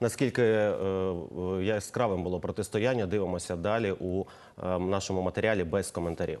Наскільки е, е, яскравим було протистояння, дивимося далі у е, нашому матеріалі без коментарів.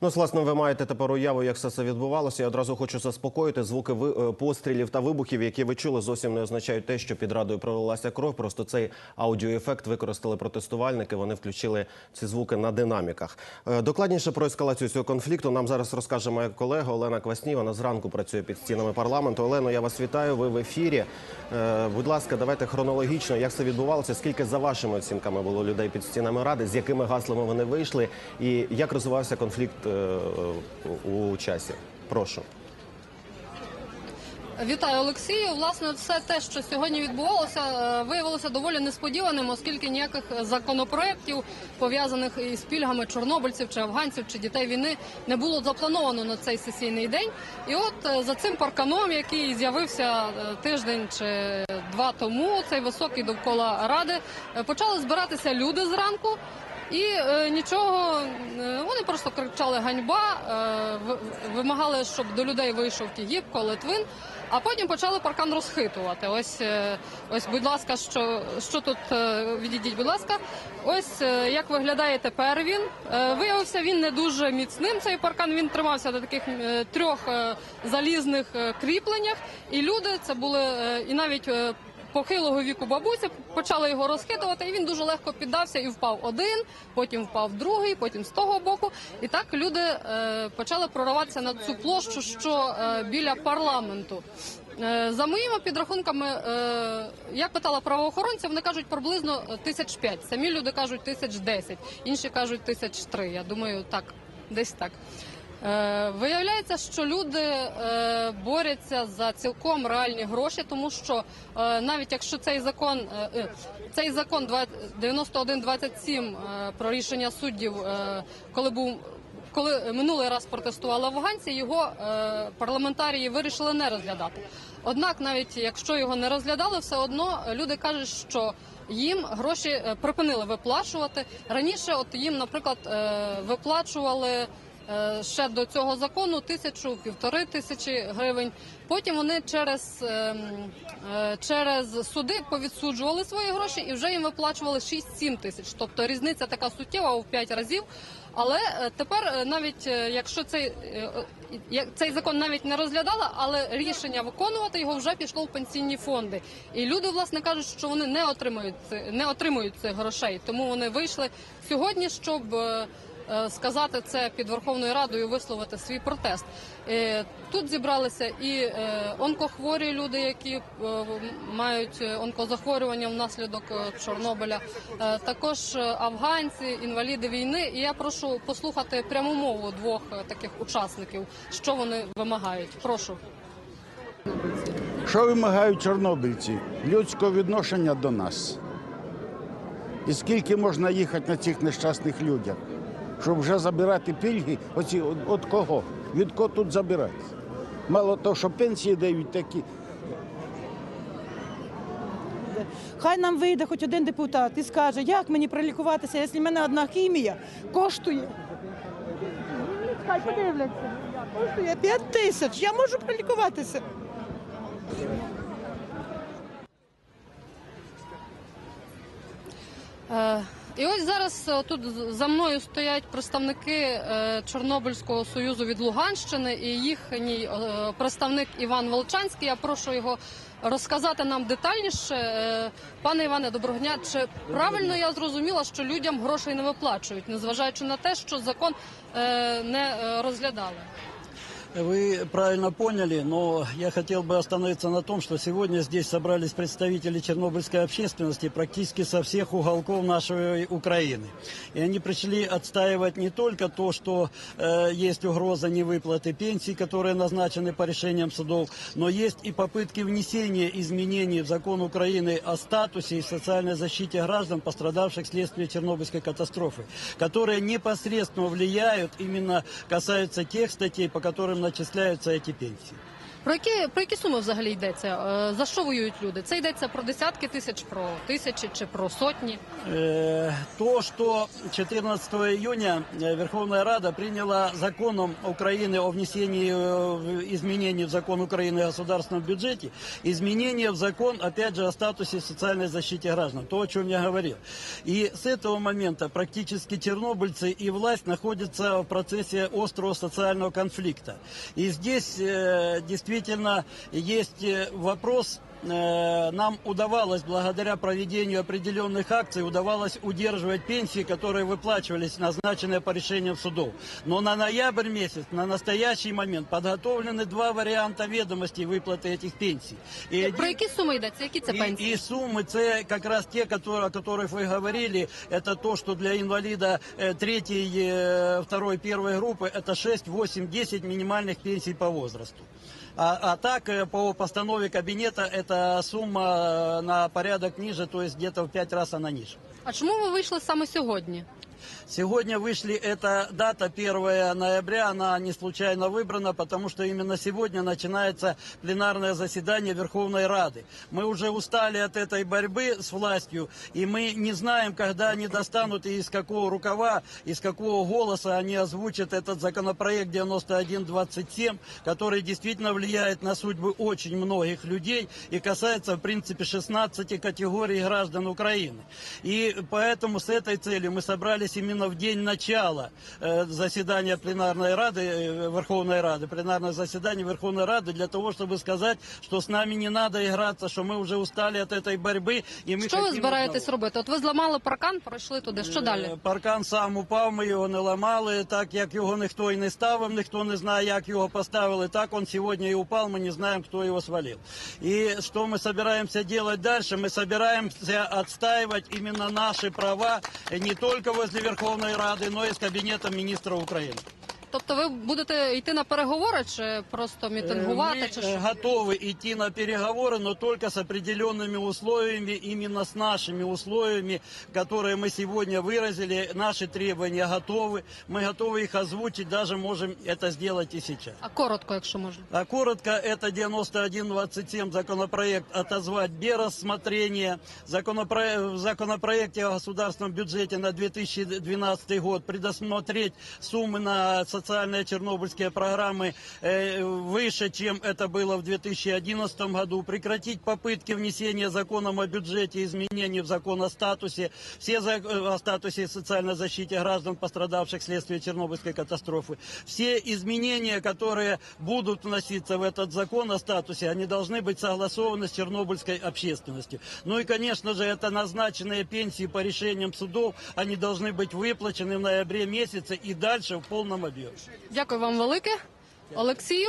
Ну, власне, ви маєте тепер уяву, як все це відбувалося. Я одразу хочу заспокоїти. Звуки е, пострілів та вибухів, які ви чули, зовсім не означають те, що під радою пролилася кров. Просто цей аудіоефект використали протестувальники. Вони включили ці звуки на динаміках. Е, Докладніше про ескалацію цього конфлікту нам зараз розкаже моя колега Олена Квасні. Вона зранку працює під стінами парламенту. Олено, я вас вітаю. Ви в ефірі. Е, Будь ласка, давайте хронологічно, як це відбувалося. Скільки за вашими оцінками було людей під стінами ради, з якими гаслами вони вийшли, і як розвивався конфлікт у часі? Прошу. Вітаю Олексію. Власне, все те, що сьогодні відбувалося, е, виявилося доволі несподіваним, оскільки ніяких законопроєктів, пов'язаних із пільгами чорнобильців чи афганців чи дітей війни, не було заплановано на цей сесійний день. І от е, за цим парканом, який з'явився е, тиждень чи два тому, цей високий довкола ради, е, почали збиратися люди зранку. І е, нічого, е, вони просто кричали ганьба, е, ви- вимагали, щоб до людей вийшов Тігіпко, Литвин, а потім почали паркан розхитувати. Ось, е, ось, будь ласка, що, що тут е, відійдіть, будь ласка. Ось е, як виглядає тепер він. Е, виявився він не дуже міцним. Цей паркан він тримався на таких е, трьох е, залізних е, кріпленнях. І люди це були е, і навіть. е, похилого віку бабуся, почали його розхитувати, і він дуже легко піддався і впав один, потім впав другий, потім з того боку. І так люди е, почали прориватися на цю площу, що е, біля парламенту. Е, За моїми підрахунками, е, я питала правоохоронців, вони кажуть приблизно тисяч п'ять. Самі люди кажуть тисяч десять, інші кажуть тисяч три. Я думаю, так, десь так. Е, Виявляється, що люди е, борються за цілком реальні гроші, тому що е, навіть якщо цей закон, е, цей закон 9127 е, про рішення суддів, коли був коли минулий раз протестували афганці, його парламентарії вирішили не розглядати. Однак, навіть якщо його не розглядали, все одно люди кажуть, що їм гроші припинили виплачувати раніше. От їм, наприклад, виплачували. Е, ще до цього закону тисячу півтори тисячі гривень. Потім вони через, ем, е, через суди повідсуджували свої гроші і вже їм виплачували 6-7 тисяч. Тобто різниця така суттєва в 5 разів. Але е, тепер навіть якщо цей, цей закон навіть не розглядала, але рішення виконувати його вже пішло в пенсійні фонди. І люди, власне, кажуть, що вони не отримують не отримують цих грошей. Тому вони вийшли сьогодні, щоб. Е, сказати це під Верховною Радою, висловити свій протест. Е, Тут зібралися і е, онкохворі люди, які мають онкозахворювання внаслідок Чорнобиля, також афганці, інваліди війни. І я прошу послухати пряму мову двох таких учасників, що вони вимагають. Прошу. Що вимагають чорнобильці? Людського відношення до нас. І скільки можна їхати на цих нещасних людях, щоб вже забирати пільги, оці от, от кого? Від кого тут забирати? Мало того, що пенсії дають такі. Хай нам вийде хоч один депутат і скаже, як мені пролікуватися, якщо в мене одна хімія коштує. Хай подивляться. Коштує 5 тисяч. Я можу пролікуватися. Е, І ось зараз е, тут за мною стоять представники е, Чорнобильського союзу від Луганщини і їхній е, представник Іван Волчанський. Я прошу його розказати нам детальніше. Пане Іване, доброго дня. Чи правильно я зрозуміла, що людям грошей не виплачують, незважаючи на те, що закон не розглядали? Вы правильно поняли, но я хотел бы остановиться на том, что сегодня здесь собрались представители чернобыльской общественности практически со всех уголков нашей Украины. И они пришли отстаивать не только то, что э, есть угроза невыплаты пенсий, которые назначены по решениям судов, но есть и попытки внесения изменений в закон Украины о статусе и социальной защите граждан, пострадавших вследствие Чернобыльской катастрофы, которые непосредственно влияют, именно касаются тех статей, по которым начисляются эти пенсии. Про які про які суми взагалі йдеться? Е, За що воюють люди? Це йдеться про десятки тисяч, про тисячі чи про сотні? Э, То, что 14 июня э, Верховная Рада приняла законом Украины о внесении э, в- изменений в закон Украины о государственном бюджете, изменения в закон, опять же, о статусе социальной защите граждан, то, о чем я говорил. И с этого момента практически чернобыльцы и власть находятся в процессе острого социального конфликта. И здесь э, действительно есть э, вопрос нам удавалось, благодаря проведению определенных акций, удавалось удерживать пенсии, которые выплачивались, назначенные по решениям судов. Но на ноябрь месяц, на настоящий момент, подготовлены два варианта ведомостей выплаты этих пенсий. И Про які суми йдеться? Які це и, пенсії? и суммы, це как раз те, которые, о которых вы говорили, это то, что для инвалида э, третьей, э, второй, первой группы, это 6, 8, 10 минимальных пенсий по возрасту. А, а так, э, по постанове кабинета, эта сумма э, на порядок ниже, то есть где-то в 5 раз она ниже. А чому ви вийшли саме сьогодні? Сегодня вышли, эта дата 1 ноября, она не случайно выбрана, потому что именно сегодня начинается пленарное заседание Верховной Рады. Мы уже устали от этой борьбы с властью, и мы не знаем, когда они достанут и из какого рукава, из какого голоса они озвучат этот законопроект 9127, который действительно влияет на судьбы очень многих людей и касается, в принципе, 16 категорий граждан Украины. И поэтому с этой целью мы собрались именно в день начала э, заседания пленарной Рады, э, Верховной Рады, пленарное заседание Верховной Рады, для того, чтобы сказать, что с нами не надо играться, что мы уже устали от этой борьбы. И мы Що ви хотим збираєтесь одного. робити? От ви зламали паркан, пройшли туди. Що далі? Е, Паркан сам упав, ми його не ламали, так як його ніхто і не ставив, ніхто не знає, як його поставили. Так він сьогодні і упав, ми не знаємо, хто його свалив. І що ми собираемся делать дальше? Мы собираемся отстаивать именно наши права э, не только возле Верховной Рады, но и с Кабинетом министра Украины. Тобто ви будете йти на переговори чи просто мітингувати? Мы Чи э, що? готовы идти на переговоры, но только с определенными условиями, именно с нашими условиями, которые мы сегодня выразили. Наши требования готовы. Мы готовы их озвучить, даже можем это сделать и сейчас. А коротко, якщо можна. А коротко, это 9127 законопроект отозвать без рассмотрения. Законопро- В законопроекте о государственном бюджете на 2012 год предусмотреть суммы на социальные чернобыльские программы э, выше, чем это было в 2011 году. Прекратить попытки внесения законом о бюджете изменений в закон о статусе. Все за- э, о статусе социальной защите граждан, пострадавших вследствие Чернобыльской катастрофы. Все изменения, которые будут вноситься в этот закон о статусе, они должны быть согласованы с чернобыльской общественностью. Ну и, конечно же, это назначенные пенсии по решениям судов, они должны быть выплачены в ноябре месяце и дальше в полном объеме. Дякую вам велике. Олексію,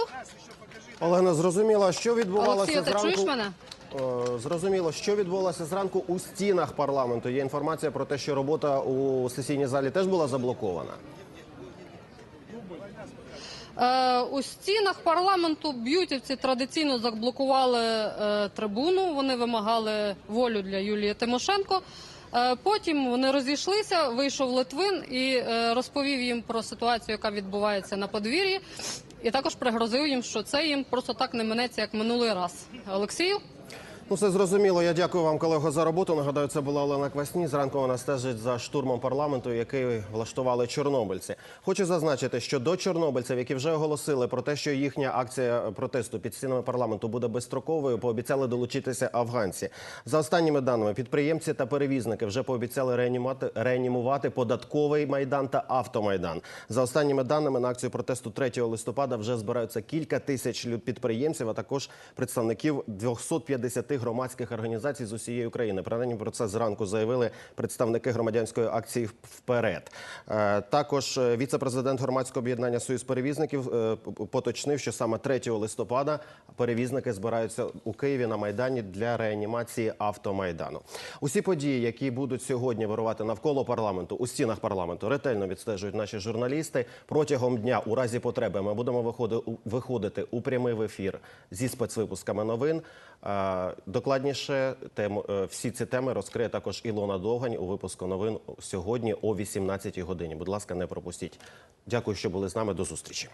Олена, зрозуміло, що відбувалося Олексію, ти зранку. чуєш мене? Е, Зрозуміло, що відбувалося зранку у стінах парламенту. Є інформація про те, що робота у сесійній залі теж була заблокована. Е, у стінах парламенту б'ютівці традиційно заблокували е, трибуну. Вони вимагали волю для Юлії Тимошенко. Е, потім вони розійшлися. Вийшов Литвин і е, розповів їм про ситуацію, яка відбувається на подвір'ї, і також пригрозив їм, що це їм просто так не минеться, як минулий раз. Олексію. Ну, все зрозуміло. Я дякую вам, колего, за роботу. Нагадаю, це була Олена Квасні. Зранку вона стежить за штурмом парламенту, який влаштували чорнобильці. Хочу зазначити, що до чорнобильців, які вже оголосили про те, що їхня акція протесту під стінами парламенту буде безстроковою, пообіцяли долучитися афганці. За останніми даними, підприємці та перевізники вже пообіцяли реанімувати, реанімувати податковий майдан та автомайдан. За останніми даними на акцію протесту 3 листопада вже збираються кілька тисяч підприємців, а також представників 250 громадських організацій з усієї України. Принаймні про це зранку заявили представники громадянської акції вперед. Е, Також е, віце-президент громадського об'єднання Союз перевізників е, поточнив, що саме 3 листопада перевізники збираються у Києві на майдані для реанімації автомайдану. Усі події, які будуть сьогодні вирувати навколо парламенту, у стінах парламенту, ретельно відстежують наші журналісти. Протягом дня, у разі потреби, ми будемо виходи- виходити у прямий ефір зі спецвипусками новин. Докладніше тему е, всі ці теми розкриє також Ілона Довгань у випуску новин сьогодні о 18 годині. Будь ласка, не пропустіть. Дякую, що були з нами. До зустрічі.